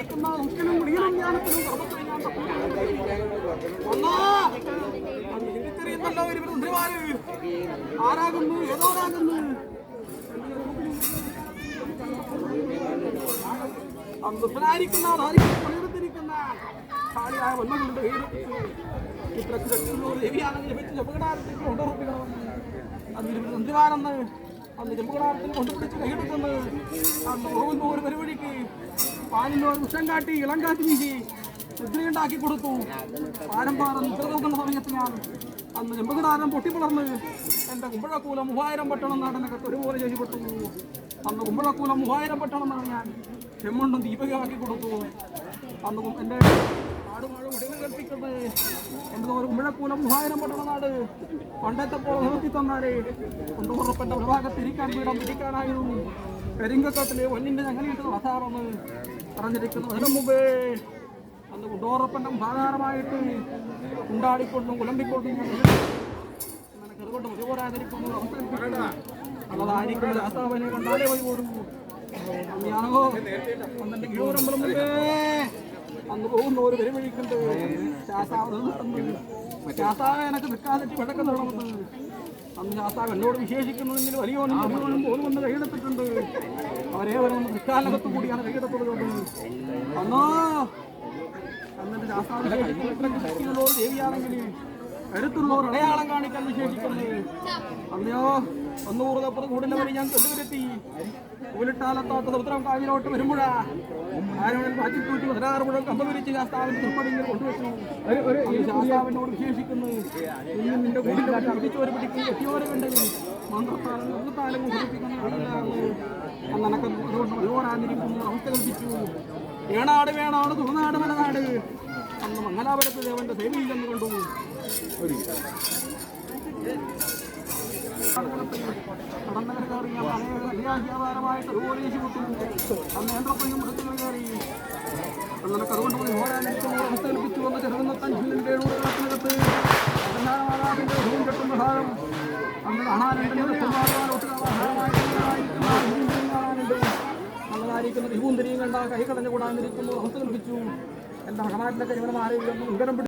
നല്ലതായിരിക്കുന്ന മുക്കിനും മുടിയിലും ജ്ഞാനത്തിനും കർമ്മത്തിനും തിരിച്ചറിയുന്നല്ലോ ഇവർ തന്ത്രിമാര് ആരാകുന്നു? ഏതോരാകുന്നു? അന്തസ്സനായിരിക്കുന്ന ധാരിക്കുന്ന പണിയെടുത്തിരിക്കുന്ന കാളിയായ വന്നുകൊണ്ട് ഇത്രക്ക് രക്ഷുള്ളൂർ ദേവിയാണെങ്കിൽ വെച്ച് ചെമ്പകടാരത്തേക്ക് കൊണ്ടുറപ്പിക്കണമെന്ന് അന്ന് ഇരുപത് തന്ത്രിമാരെന്ന് അന്ന് ചെമ്പകടാരത്തിൽ കൊണ്ടുപിടിച്ച് കൈയെടുക്കുന്നത് അന്ന് പോകുന്ന ഒരു പരിപാടിക്ക് പാലിലോ വൃക്ഷം കാട്ടി ഇളം കാട്ടി വീശി മുദ്രയുണ്ടാക്കി കൊടുത്തു. പാരമ്പാറ പാറ മുദ്ര നോക്കുന്ന സമയത്ത് ഞാൻ അന്ന് ചെമ്പകടാരം പൊട്ടിപ്പിളർന്ന് എന്റെ കുമ്പഴക്കൂലം മൂവായിരം പട്ടണം നാടനൊക്കെ ഒരുപോലെ ചെയ്യപ്പെട്ടു അന്ന് കുമ്പഴക്കൂലം മൂവായിരം പട്ടണം എന്നാണ് ഞാൻ ചെമ്മണ്ണും ദീപകമാക്കി കൊടുത്തു. അന്ന് എന്റെ നാട് മഴ ഒടിവ് കൽപ്പിക്കുന്നത് എന്റെ ഒരു കുമ്പഴക്കൂലം മൂവായിരം പട്ടണ നാട് പണ്ടത്തെ പോലെ നിർത്തി തന്നാലേ കൊണ്ടുപുറപ്പെട്ട ഒരു ഭാഗത്ത് ഇരിക്കാൻ പീഠം ഇരിക്കാനായിരുന്നു. കരിങ്കക്കാട്ടിലെ ഒന്നിന്റെ ഞങ്ങളിട്ട് വസാറെന്ന് പറഞ്ഞിരിക്കുന്നു. അതിനു മുമ്പേ അന്ന് കുണ്ടോറപ്പന്റെ സാധാരണമായിട്ട് ഉണ്ടാടിക്കൊണ്ടും കുലമ്പിക്കൊണ്ടും കെറുകൊണ്ട് മുതിപോരാതിരിക്കുന്നു അല്ലതായിരിക്കും രാസാവനെ കണ്ടാലേ വഴി ഓടും. ഞാനോ അന്നെ കിഴൂരമ്പലം മുമ്പേ അന്ന് പോകുന്ന ഒരു പരിവഴിക്കുണ്ട് ശാസാവ് ശാസാവ് എനക്ക് നിൽക്കാതെ വിടക്കുന്നുള്ളതെന്ന് അന്ന് ശാസ്താവ് എന്നോട് വിശേഷിക്കുന്നതിൽ വലിയോനും ചെറിയോനും പോകുമെന്ന് കൈയെടുത്തിട്ടുണ്ട് വരെ നിൽക്കാനകത്ത് കൂടിയാണ് കൈയെടുത്തതുകൊണ്ട് അന്നോ എന്നിട്ട് ശാസ്താവ് വിശേഷിക്കുന്നവർ ദേവിയാണെങ്കിൽ കരുത്തുള്ളവർ അടയാളം കാണിക്കാൻ വിശേഷിക്കുന്നത് അന്നയോ ഒന്നൂറുതപ്പുറത്ത് കൂടിന്റെ വഴി ഞാൻ കൊണ്ടുവരുത്തി കൂലിട്ടാലത്താത്ത സമുദ്രം കാവിലോട്ട് വരുമ്പോഴാ ആരോടും മാറ്റിത്തൂറ്റി പതിനാറ് മുഴം കമ്പ വിരിച്ച് ശാസ്താവിന്റെ തൃപ്പടിയിൽ കൊണ്ടുവച്ചു. അന്ന് ശാസ്താവിനോട് വിശേഷിക്കുന്നു. ഇനി നിന്റെ കൂടിന്റെ വഴി പിടിച്ചോര് പിടിക്കും എത്തിയോരെ കണ്ടെങ്കിൽ മന്ത്രത്താലും മന്ത്രത്താലും എനക്ക് അതുകൊണ്ട് ഏണാട് വേണാട് തുറനാട് മലനാട്. അന്ന് മംഗലാപുരത്ത് ദേവന്റെ സേവയില്ലെന്ന് കണ്ടു കടന്നകര കയറി ഞാൻ അനേക കല്യാണാധാരമായിട്ട് അതുപോലെ വിട്ടു അന്ന് ഏന്ത്രപ്പയ്യും മൃത്തുകൾ കയറി അങ്ങനെ കറുകൊണ്ട് കെട്ടുന്ന കണ്ട കൈ കളഞ്ഞുകൂടാതിരിക്കുന്നു അവസ്ഥ കൽപ്പിച്ചു എന്താ മകനാട്ടിലെ ഇവിടെ മാറി പിടിച്ചു.